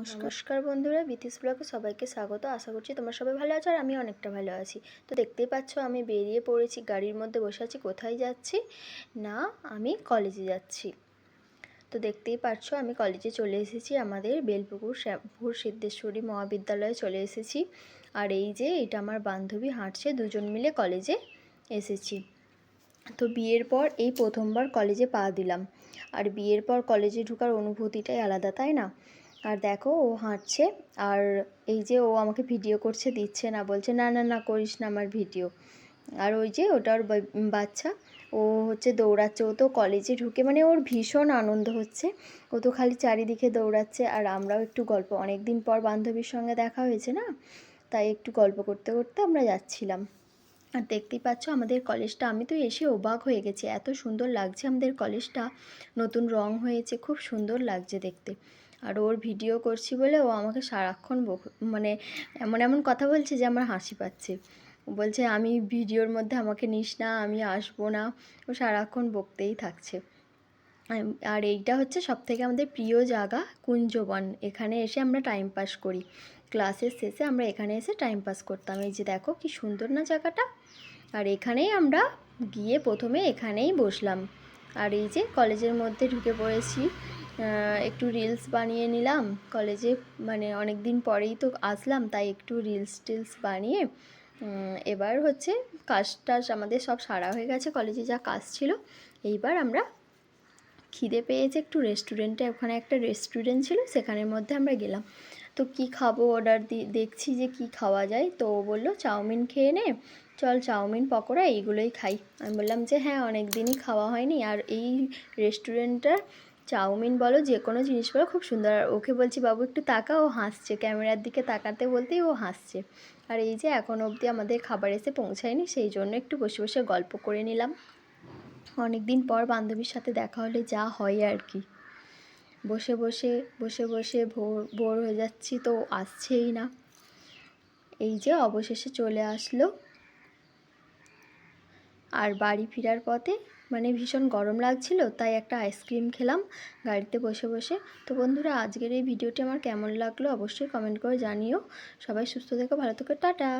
নমস্কার। বন্ধুরা, বিতিস ব্লগে সবাইকে স্বাগত। আশা করছি তোমরা সবাই ভালো আছো আর আমি অনেকটা ভালো আছি। তো দেখতেই পাচ্ছ, আমি বেরিয়ে পড়েছি, গাড়ির মধ্যে বসে আছি, কোথায় যাচ্ছি? না, আমি কলেজে যাচ্ছি। তো দেখতেই পাচ্ছ, আমি কলেজে চলে এসেছি, আমাদের বেলপুকুর শ্যামপুর সিদ্ধেশ্বরী মহাবিদ্যালয়ে চলে এসেছি। আর এই যে, এটা আমার বান্ধবী হাঁটছে, দুজন মিলে কলেজে এসেছি। তো বিয়ের পর এই প্রথমবার কলেজে পা দিলাম। আর বিয়ের পর কলেজে ঢুকার অনুভূতিটাই আলাদা, তাই না? আর দেখো ও হাঁটছে, আর এই যে ও আমাকে ভিডিও করছে, দিচ্ছে না, বলছে, না না না, করিস না আমার ভিডিও আর ওই যে ওটার বাচ্চা, ও হচ্ছে দৌড়াচ্ছে, ও তো কলেজে ঢুকে মানে ওর ভীষণ আনন্দ হচ্ছে। ও তো খালি চারিদিকে দৌড়াচ্ছে, আর আমরাও একটু গল্প অনেক দিন পর বান্ধবীর সঙ্গে দেখা হয়েছে না? তাই একটু গল্প করতে করতে আমরা যাচ্ছিলাম। আর দেখতেই পাচ্ছ আমাদের কলেজটা আমি তো এসে অবাক হয়ে গেছি, এত সুন্দর লাগছে আমাদের কলেজটা নতুন রং হয়েছে, খুব সুন্দর লাগছে দেখতে। আর ওর ভিডিও করছি বলে ও আমাকে সারাক্ষণ মানে এমন এমন কথা বলছে যে আমার হাসি পাচ্ছে। বলছে, আমি ভিডিওর মধ্যে আমাকে নিস না, আমি আসব না। ও সারাক্ষণ বকতেই থাকছে। আর এইটা হচ্ছে সব থেকে আমাদের প্রিয় জায়গা, কুঞ্জবন। এখানে এসে আমরা টাইম পাস করি। ক্লাসের শেষে আমরা এখানে এসে টাইম পাস করতাম। এই যে দেখো কি সুন্দর না জায়গাটা? আর এখানেই আমরা গিয়ে প্রথমে এখানেই বসলাম। আর এই যে কলেজের মধ্যে ঢুকে পড়েছি। একটু রিলস বানিয়ে নিলাম। কলেজে মানে অনেক দিন পরেই তো আসলাম, তাই একটু রিলস টিলস বানিয়ে এবার হচ্ছে কাজ টাজ আমাদের সব সারা হয়ে গেছে কলেজে যা কাজ ছিল। এইবার আমরা খিদে পেয়েছে একটু রেস্টুরেন্টে ওখানে একটা রেস্টুরেন্ট ছিল, সেখানের মধ্যে আমরা গেলাম। তো কি খাব অর্ডার দি, দেখছি যে কি খাওয়া যায়, তো ও বলল, চাউমিন খেয়ে নে, চল চাউমিন, পকোড়া, এইগুলোই খাই। আমি বললাম যে হ্যাঁ অনেক দিনই খাওয়া হয়নি। আর এই রেস্টুরেন্টটার চাউমিন বলো যে কোনো জিনিস বলো, খুব সুন্দর। আর ওকে বলছি, বাবু, একটু তাকা ও হাসছে। ক্যামেরার দিকে তাকাতে বলতেই ও হাসছে। আর এই যে এখন অবধি আমাদের খাবার এসে পৌঁছায়নি, সেই জন্য একটু বসে বসে গল্প করে নিলাম। অনেক দিন পর বান্ধবীর সাথে দেখা হলে যা হয় আর কি। বসে বসে বসে বসে ভোর ভোর হয়ে যাচ্ছি, তো আসছেই না। এই যে অবশেষে চলে আসলো আর বাড়ি ফেরার পথে মানে ভীষণ গরম লাগছিল, তাই একটা আইসক্রিম খেলাম গাড়িতে বসে বসে। তো বন্ধুরা, আজকের এই ভিডিওটি আমার কেমন লাগল অবশ্যই কমেন্ট করে জানিও। সবাই সুস্থ থেকো, ভালো থেকো, টাটা!